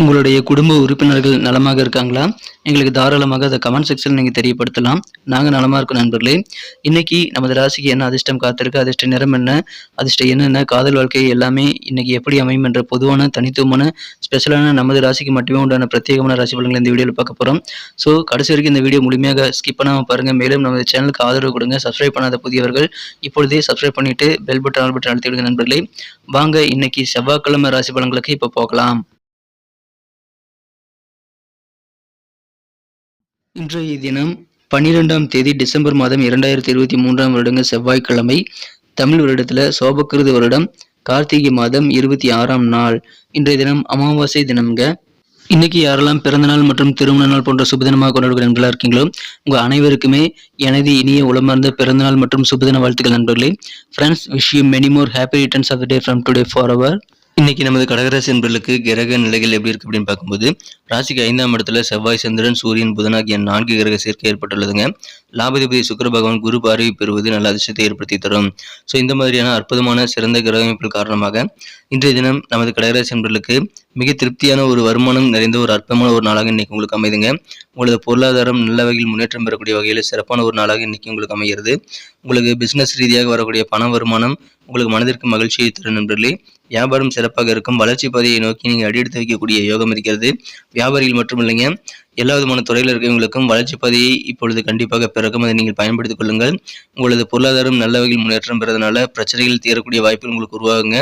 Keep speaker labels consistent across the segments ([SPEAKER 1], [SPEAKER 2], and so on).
[SPEAKER 1] உங்களுடைய குடும்ப உறுப்பினர்கள் நலமாக இருக்காங்களா? எங்களுக்கு தாராளமாக அதை கமெண்ட் செக்ஷனில் நீங்கள் தெரியப்படுத்தலாம். நாங்கள் நலமாக இருக்கோம் நண்பர்களே. இன்னைக்கு நமது ராசிக்கு என்ன அதிர்ஷ்டம் காத்திருக்கு? அதிர்ஷ்ட நிறம் என்ன? அதிர்ஷ்டம் என்னென்ன காதல் வாழ்க்கை எல்லாமே இன்னைக்கு எப்படி அமையும் என்ற பொதுவான தனித்துவமான ஸ்பெஷலான நமது ராசிக்கு மட்டுமே உண்டான பிரத்யேகமான ராசி பலன்களை இந்த வீடியோவில் பார்க்க போகிறோம் ஸோ கடைசி வரைக்கும் இந்த வீடியோ முழுமையாக ஸ்கிப் பண்ணாமல் பாருங்கள் மேலும் நமது சேனலுக்கு ஆதரவு கொடுங்க. சப்ஸ்கிரைப் பண்ணாத புதியவர்கள் இப்பொழுதே சப்ஸ்கிரைப் பண்ணிட்டு பெல் பட்டன் ஆல் பட்டன் அழுத்தி விடுங்க நண்பர்களே. வாங்க இன்னைக்கு செவ்வாய்க்கிழமை ராசி பலன்களுக்கு இப்போ போகலாம். இன்றைய தினம் பன்னிரெண்டாம் தேதி டிசம்பர் மாதம் இரண்டாயிரத்தி இருபத்தி மூன்றாம் வருடங்க செவ்வாய்க்கிழமை தமிழ் வருடத்துல சோபக்கிருது வருடம் கார்த்திகை மாதம் இருபத்தி ஆறாம் நாள். இன்றைய தினம் அமாவாசை தினம்ங்க. இன்னைக்கு யாரெல்லாம் பிறந்தநாள் மற்றும் திருமண நாள் போன்ற சுபதினமாக கொண்டாடுகிற நண்பர்களாக இருக்கீங்களோ உங்கள் அனைவருக்குமே எனது இனிய உளமார்ந்த பிறந்தநாள் மற்றும் சுபதின வாழ்த்துக்கள் நண்பர்களே. Friends wish you many more happy returns of the day from today for our இன்னைக்கு நமது கடகராசி என்பர்களுக்கு கிரக நிலைகள் எப்படி இருக்கு அப்படின்னு பார்க்கும்போது ராசிக்கு ஐந்தாம் இடத்துல செவ்வாய் சந்திரன் சூரியன் புதன் ஆகிய நான்கு கிரக சேர்க்கை ஏற்பட்டுள்ளதுங்க. லாபதிபதி சுக்கர பகவான் குரு பார்வை பெறுவது நல்ல அதிர்ஷ்டத்தை ஏற்படுத்தி தரும். ஸோ இந்த மாதிரியான அற்புதமான சிறந்த கிரக அமைப்புகள் காரணமாக இன்றைய தினம் நமது கடகராசி என்பர்களுக்கு மிக திருப்தியான ஒரு வருமானம் நிறைந்த ஒரு அற்புதமான ஒரு நாளாக இன்னைக்கு உங்களுக்கு அமைதுங்க. உங்களது பொருளாதாரம் நல்ல வகையில் முன்னேற்றம் பெறக்கூடிய வகையில் சிறப்பான ஒரு நாளாக இன்னைக்கு உங்களுக்கு அமைகிறது. உங்களுக்கு பிசினஸ் ரீதியாக வரக்கூடிய பண வருமானம் உங்களுக்கு மனதிற்கு மகிழ்ச்சியை தரும் நண்பர்களே. வியாபாரம் சிறப்பாக இருக்கும். வளர்ச்சி பாதையை நோக்கி நீங்கள் அடியெடுத்து வைக்கக்கூடிய யோகம் இருக்கிறது. வியாபாரிகள் மட்டும் இல்லைங்க எல்லா விதமான துறையில் இருக்கிறவங்களுக்கும் வளர்ச்சி பாதையை இப்பொழுது கண்டிப்பாக பிறக்கும். அதை நீங்கள் பயன்படுத்திக் கொள்ளுங்கள். உங்களது பொருளாதாரம் நல்ல வகையில் முன்னேற்றம் பெறதுனால பிரச்சனைகள் தீரக்கூடிய வாய்ப்புகள் உங்களுக்கு உருவாகுங்க.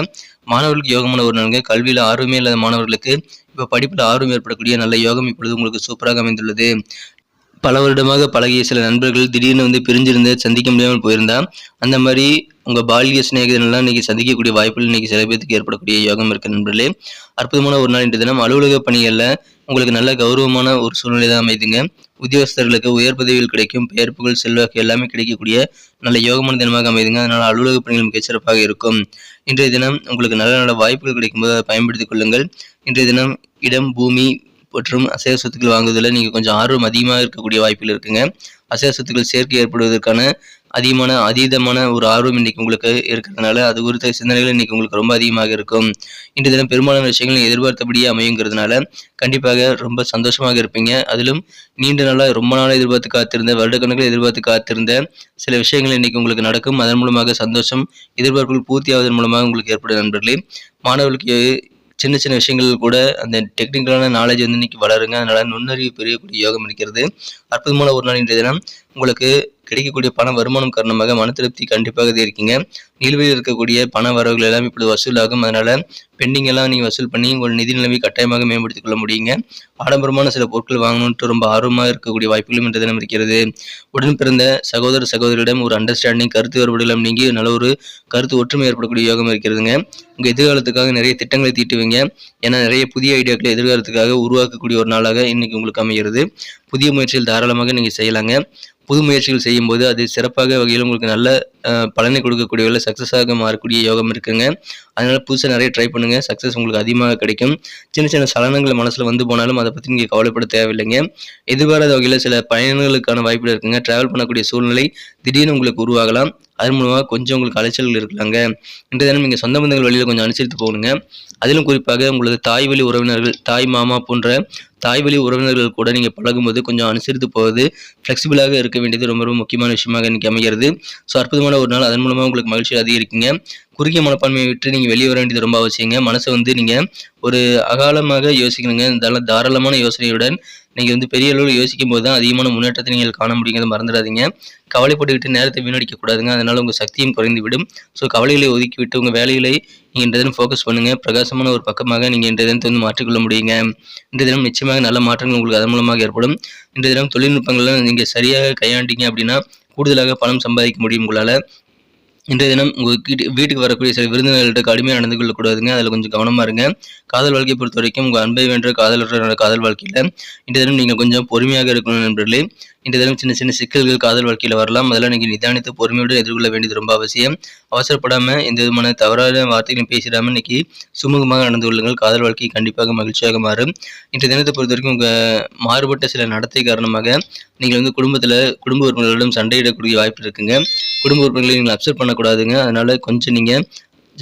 [SPEAKER 1] மாணவர்களுக்கு யோகமான ஒரு நாளுங்க. கல்வியில் ஆர்வமே இல்லாத மாணவர்களுக்கு இப்போ படிப்பில் ஆர்வம் ஏற்படக்கூடிய நல்ல யோகம் இப்பொழுது உங்களுக்கு சூப்பராக அமைந்துள்ளது. பல வருடமாக பழகிய சில நண்பர்கள் திடீர்னு வந்து பிரிஞ்சிருந்து சந்திக்க முடியாமல் போயிருந்தா அந்த மாதிரி உங்கள் பாலிய சிநேகிதனெல்லாம் இன்றைக்கி சந்திக்கக்கூடிய வாய்ப்புகள் இன்றைக்கி சில பேருக்கு ஏற்படக்கூடிய யோகம் இருக்க நண்பர்களே. அற்புதமான ஒரு நாள் இன்று தினம் அலுவலக பணிகளில் உங்களுக்கு நல்ல கௌரவமான ஒரு சூழ்நிலை தான் அமைதுங்க. உத்தியோகஸ்தர்களுக்கு உயர் பதவிகள் கிடைக்கும் பெயர் புகழ் செல்வாக்கு எல்லாமே கிடைக்கக்கூடிய நல்ல யோகமான தினமாக அமைதுங்க. அதனால் அலுவலக பணிகள் மிகச் சிறப்பாக இருக்கும். இன்றைய தினம் உங்களுக்கு நல்ல நல்ல வாய்ப்புகள் கிடைக்கும்போது அதை பயன்படுத்திக் கொள்ளுங்கள். இன்றைய தினம் இடம் பூமி மற்றும் அசைவ சொத்துக்கள் வாங்குவதில் நீங்கள் கொஞ்சம் ஆர்வம் அதிகமாக இருக்கக்கூடிய வாய்ப்புகள் இருக்குங்க. அசைவ சொத்துக்கள் சேர்க்கை ஏற்படுவதற்கான அதிகமான அதீதமான ஒரு ஆர்வம் இன்னைக்கு உங்களுக்கு இருக்கிறதுனால அது குறித்த சிந்தனைகள் இன்னைக்கு உங்களுக்கு ரொம்ப அதிகமாக இருக்கும். இன்று தினம் பெரும்பாலான விஷயங்கள் எதிர்பார்த்தபடியே அமையுங்கிறதுனால கண்டிப்பாக ரொம்ப சந்தோஷமாக இருப்பீங்க. அதிலும் நீண்ட நாளாக ரொம்ப நாளாக எதிர்பார்த்து காத்திருந்த வருடக்கணக்கில் எதிர்பார்த்து காத்திருந்த சில விஷயங்கள் இன்னைக்கு உங்களுக்கு நடக்கும். அதன் மூலமாக சந்தோஷம் எதிர்பார்ப்புகள் பூர்த்தியாவதன் மூலமாக உங்களுக்கு ஏற்படும் நண்பர்களே. மாணவர்களுக்கு சின்ன சின்ன விஷயங்கள் கூட அந்த டெக்னிக்கலான நாலேஜ் வந்து இன்னைக்கு வளருங்க. அதனால நுண்ணறிவு பெரியக்கூடிய யோகம் இருக்கிறது அற்புதமான ஒரு நாள் இன்றைய தினம். உங்களுக்கு கிடைக்கக்கூடிய பண வருமானம் காரணமாக மன திருப்தி கண்டிப்பாக இருக்கீங்க. நிலுவையில் இருக்கக்கூடிய பண வரவுகள் எல்லாம் இப்படி வசூலாகும். அதனால பெண்டிங் எல்லாம் நீங்கள் வசூல் பண்ணி உங்கள் நிதி நிலைமை கட்டாயமாக மேம்படுத்திக் கொள்ள முடியுங்க. ஆடம்பரமான சில பொருட்கள் வாங்கணுன்ட்டு ரொம்ப ஆர்வமாக இருக்கக்கூடிய வாய்ப்புகளும் என்ற தினம் இருக்கிறது. உடன் பிறந்த சகோதர சகோதரிடம் ஒரு அண்டர்ஸ்டாண்டிங் கருத்து வேறுபாடுகளும் நீங்கி நல்ல ஒரு கருத்து ஒற்றுமை ஏற்படக்கூடிய யோகம் இருக்கிறதுங்க. உங்கள் எதிர்காலத்துக்காக நிறைய திட்டங்களை தீட்டுவீங்க. ஏன்னா நிறைய புதிய ஐடியாக்களை எதிர்காலத்துக்காக உருவாக்கக்கூடிய ஒரு நாளாக இன்னைக்கு உங்களுக்கு அமைகிறது. புதிய முயற்சியில் தாராளமாக நீங்கள் செய்யலாங்க. புது முயற்சிகள் செய்யும்போது அது சிறப்பாக வகையில் உங்களுக்கு நல்ல பலனை கொடுக்கக்கூடிய வகையில் சக்ஸஸாக மாறக்கூடிய யோகம் இருக்குங்க. அதனால் புதுசாக நிறைய ட்ரை பண்ணுங்கள் சக்ஸஸ் உங்களுக்கு அதிகமாக கிடைக்கும். சின்ன சின்ன சலனங்கள் மனசில் வந்து போனாலும் அதை பற்றி நீங்கள் கவலைப்பட தேவையில்லைங்க. எதிர்பாராத வகையில் சில பயணங்களுக்கான வாய்ப்புகள் இருக்குங்க. ட்ராவல் பண்ணக்கூடிய சூழ்நிலை திடீர்னு உங்களுக்கு உருவாகலாம். அதன் மூலமாக கொஞ்சம் உங்களுக்கு அலைச்சல்கள் இருக்கலாங்க. இன்றைய தினம் நீங்கள் சொந்த பந்தங்கள் வழியில் கொஞ்சம் அனுசரித்து போகணுங்க. அதிலும் குறிப்பாக உங்களது தாய் வழி உறவினர்கள் தாய் மாமா போன்ற தாய் வழி உறவினர்கள் கூட நீங்கள் பழகும்போது கொஞ்சம் அனுசரித்து போவது ஃப்ளெக்சிபிளாக இருக்க வேண்டியது ரொம்ப ரொம்ப முக்கியமான விஷயமாக இன்றைக்கி அமைகிறது. ஸோ அற்புதமான ஒரு நாள். அதன் மூலமாக உங்களுக்கு மகிழ்ச்சி அதிகரிக்குங்க. குறுகிய மனப்பான்மையை விட்டு நீங்கள் வெளியே வர வேண்டியது ரொம்ப அவசியங்க. மனசை வந்து நீங்கள் ஒரு அகாலமாக யோசிக்கணுங்க. நல்ல தாராளமான யோசனையுடன் நீங்கள் வந்து பெரிய அளவில் யோசிக்கும் போது தான் அதிகமான முன்னேற்றத்தை நீங்கள் காண முடியுங்கிறத மறந்துடாதீங்க. கவலைப்பட்டுக்கிட்டு நேரத்தை வீணடிக்க கூடாதுங்க. அதனால் உங்கள் சக்தியும் குறைந்து விடும் ஸோ கவலைகளை ஒதுக்கி விட்டு உங்கள் வேலைகளை நீங்கள் இன்றைய தினம் ஃபோக்கஸ் பண்ணுங்கள் பிரகாசமான ஒரு பக்கமாக நீங்கள் இன்றைய தினத்தை வந்து மாற்றிக்கொள்ள முடியுங்க. இன்றைய தினம் நிச்சயமாக நல்ல மாற்றங்கள் உங்களுக்கு அதன் மூலமாக ஏற்படும். இன்றைய தினம் தொழில்நுட்பங்கள்லாம் நீங்கள் சரியாக கையாண்டிங்க அப்படின்னா கூடுதலாக பணம் சம்பாதிக்க முடியும் உங்களால். இன்றைய தினம் உங்கள் வீட்டுக்கு வரக்கூடிய சில விருந்தினர்கள்ட்ட கடுமையாக நடந்து கொள்ளக்கூடாதுங்க. அதில் கொஞ்சம் கவனமாக இருங்க. காதல் வாழ்க்கையை பொறுத்த வரைக்கும் உங்கள் அன்பை வென்ற காதலற்ற காதல் வாழ்க்கையில் இன்றைய தினம் நீங்கள் கொஞ்சம் பொறுமையாக இருக்கணும் நண்பர்களே இன்று தினம் சின்ன சின்ன சிக்கல்கள் காதல் வாழ்க்கையில் வரலாம். அதெல்லாம் நீங்கள் நிதானித்து பொறுமையோடு எதிர்கொள்ள வேண்டியது ரொம்ப அவசியம். அவசரப்படாமல் எந்த விதமான தவறான வார்த்தைகளும் பேசிடாமல் இன்னைக்கு சுமூகமாக நடந்து கொள்ளுங்கள். காதல் வாழ்க்கை கண்டிப்பாக மகிழ்ச்சியாக மாறும். இன்றைய தினத்தை பொறுத்த வரைக்கும் உங்கள் மாறுபட்ட சில நடத்தை காரணமாக நீங்கள் வந்து குடும்பத்தில் குடும்ப உறுப்பினர்களிடம் சண்டையிடக்கூடிய வாய்ப்பு இருக்குங்க. குடும்ப உறுப்பினர்களை நீங்கள் அப்சர்வ் பண்ணக்கூடாதுங்க. அதனால் கொஞ்சம் நீங்கள்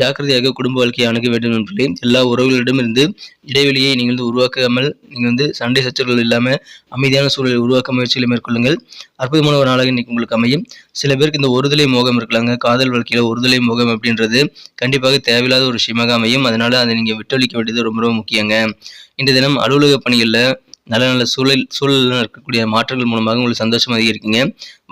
[SPEAKER 1] ஜாக்கிரதையாக குடும்ப வாழ்க்கையை அணுக வேண்டும் என்பதை எல்லா உறவுகளிடமிருந்து இடைவெளியை நீங்கள் வந்து உருவாக்காமல் நீங்கள் வந்து சண்டை சச்சரவுகள் இல்லாமல் அமைதியான சூழலை உருவாக்க முயற்சிகளை மேற்கொள்ளுங்கள். அற்புதமான ஒரு நாளாக இன்னைக்கு உங்களுக்கு அமையும். சில பேருக்கு இந்த ஒருதலை மோகம் இருக்கலாங்க காதல் வாழ்க்கையில் ஒருதலை மோகம் அப்படின்றது கண்டிப்பாக தேவையில்லாத ஒரு விஷயமாக அமையும். அதனால அதை நீங்கள் விட்டொழிக்க வேண்டியது ரொம்ப ரொம்ப முக்கியங்க. இன்றைய தினம் அலுவலக பணிகளில் நல்ல நல்ல சூழல் சூழலில் இருக்கக்கூடிய மாற்றங்கள் மூலமாக உங்களுக்கு சந்தோஷம் அதிகரிக்குங்க.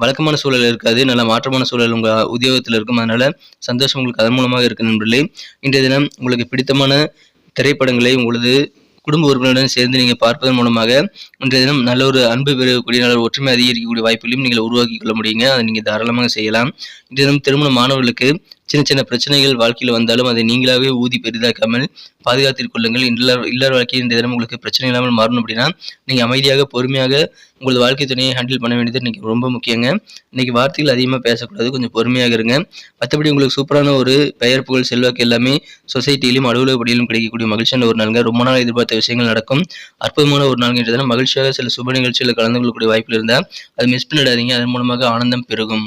[SPEAKER 1] வழக்கமான சூழல் இருக்காது நல்ல மாற்றமான சூழல் உங்கள் உத்தியோகத்தில் இருக்கும் அதனால் சந்தோஷம் உங்களுக்கு அதன் மூலமாக இருக்கு நண்பர்களே. இன்றைய தினம் உங்களுக்கு பிடித்தமான திரைப்படங்களை உங்களது குடும்ப உறுப்பினருடன் சேர்ந்து நீங்கள் பார்ப்பதன் மூலமாக இன்றைய தினம் நல்ல ஒரு அன்பு பெறக்கூடிய நல்ல ஒரு ஒற்றுமை அதிகரிக்கக்கூடிய வாய்ப்புகளையும் நீங்கள் உருவாக்கி கொள்ள முடியுங்க. அதை நீங்கள் தாராளமாக செய்யலாம். இன்றைய தினம் திருமண மாணவர்களுக்கு சின்ன சின்ன பிரச்சனைகள் வாழ்க்கையில் வந்தாலும் அதை நீங்களாகவே ஊதி பெரிதாக்காமல் பாதுகாத்துக் கொள்ளுங்கள். இல்லற இல்லற வாழ்க்கையில் இந்த தினம் உங்களுக்கு பிரச்சனை இல்லாமல் மாறணும் அப்படின்னா நீங்கள் அமைதியாக பொறுமையாக உங்களது வாழ்க்கை துணையை ஹேண்டில் பண்ண வேண்டியது இன்றைக்கி ரொம்ப முக்கியங்க. இன்றைக்கி வார்த்தைகள் அதிகமாக பேசக்கூடாது. கொஞ்சம் பொறுமையாக இருங்க. மற்றபடி உங்களுக்கு சூப்பரான ஒரு பெயர் புகழ் செல்வாக்கு எல்லாமே சொசைட்டியிலும் அலுவலகப்படியிலும் கிடைக்கக்கூடிய மகிழ்ச்சியான ஒரு நாளுங்க. ரொம்ப நாள் எதிர்பார்த்த விஷயங்கள் நடக்கும். அற்புதமான ஒரு நாள் என்ற மகிழ்ச்சியாக சில சுப நிகழ்ச்சியில் கலந்து கொள்ளக்கூடிய வாய்ப்பில் இருந்தால் அது மிஸ் பண்ணிடாதீங்க. அதன் மூலமாக ஆனந்தம் பெருகும்.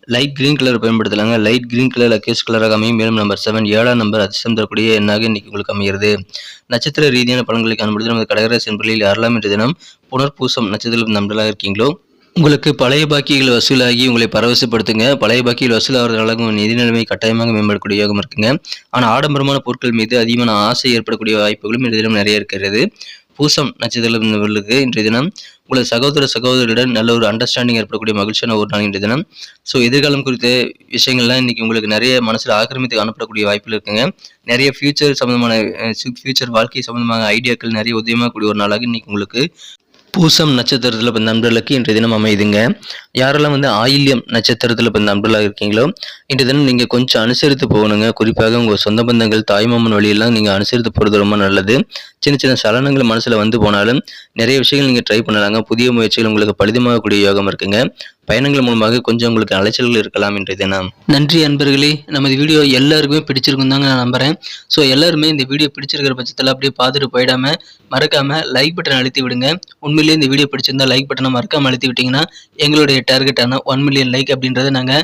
[SPEAKER 1] லைட் கிரீன் கலர் பயன்படுத்தலாங்க. லைட் கிரீன் கலர் லக்கேஜ் கலராக அமையும். மேலும் நம்பர் செவன் ஏழாம் நம்பர் அதிர்ஷ்டம் தரக்கூடிய எண்ணாக இன்னைக்கு உங்களுக்கு அமைகிறது. நட்சத்திர ரீதியான பலன்களை காணும்பொழுது நமது கடகராசி என்பதில் யாரெல்லாம் இன்றைய தினம் புனர்பூசம் நட்சத்திரம் நம்பலாக இருக்கீங்களோ உங்களுக்கு பழைய பாக்கிகள் வசூலாகி உங்களை பரவசப்படுத்துங்க. பழைய பாக்கிகள் வசூலாகிறதுனால உங்கள் நிதி நிலைமை கட்டாயமாக மேம்படக்கூடிய யோகம் இருக்குங்க. ஆனால் ஆடம்பரமான பொருட்கள் மீது அதிகமான ஆசை ஏற்படக்கூடிய வாய்ப்புகளும் இந்த தினம் நிறைய இருக்கிறது. பூசம் நட்சத்திரங்களுக்கு இன்றைய தினம் உங்களது சகோதர சகோதரியுடன் நல்ல ஒரு அண்டர்ஸ்டாண்டிங் ஏற்படக்கூடிய மகிழ்ச்சியான ஒரு நாள் இன்றைய தினம். ஸோ எதிர்காலம் குறித்த விஷயங்கள்லாம் இன்னைக்கு உங்களுக்கு நிறைய மனசில் ஆக்கிரமித்து காணப்படக்கூடிய வாய்ப்புகள் இருக்குங்க. நிறைய ஃபியூச்சர் சம்மந்தமான ஃபியூச்சர் வாழ்க்கை சம்மந்தமான ஐடியாக்கள் நிறைய உதயமாகக்கூடிய ஒரு நாளாக இன்னைக்கு உங்களுக்கு பூசம் நட்சத்திரத்தில் இப்போ நண்பர்களுக்கு இன்றைய தினம் அமையுதுங்க யாரெல்லாம் வந்து ஆயில்யம் நட்சத்திரத்தில் இப்போ நண்பர்களாக இருக்கீங்களோ இன்றைய தினம் நீங்கள் கொஞ்சம் அனுசரித்து போகணுங்க. குறிப்பாக உங்கள் சொந்த பந்தங்கள் தாய்மாமன் வழியெல்லாம் நீங்கள் அனுசரித்து போகிறது ரொம்ப நல்லது. சின்ன சின்ன சலனங்கள் மனசில் வந்து போனாலும் நிறைய விஷயங்கள் நீங்கள் ட்ரை பண்ணலாங்க. புதிய முயற்சிகள் உங்களுக்கு பலிதமாகக்கூடிய யோகம் இருக்குங்க. பயணங்கள் மூலமாக கொஞ்சம் உங்களுக்கு அலைச்சல்கள் இருக்கலாம் இன்றைய தினம் நன்றி அன்பர்களே. நமது வீடியோ எல்லாருக்குமே பிடிச்சிருக்கும் தாங்க நான் நம்புறேன். ஸோ எல்லாருமே இந்த வீடியோ பிடிச்சிருக்கிற பட்சத்தில் அப்படியே பார்த்துட்டு போயிடாம மறக்காம லைக் பட்டன் அழுத்தி விடுங்க. உண்மையிலேயே இந்த வீடியோ பிடிச்சிருந்தா லைக் பட்டனை மறக்காம அழுத்தி விட்டீங்கன்னா எங்களுடைய டார்கெட்டான ஒன் மில்லியன் லைக் அப்படின்றத நாங்கள்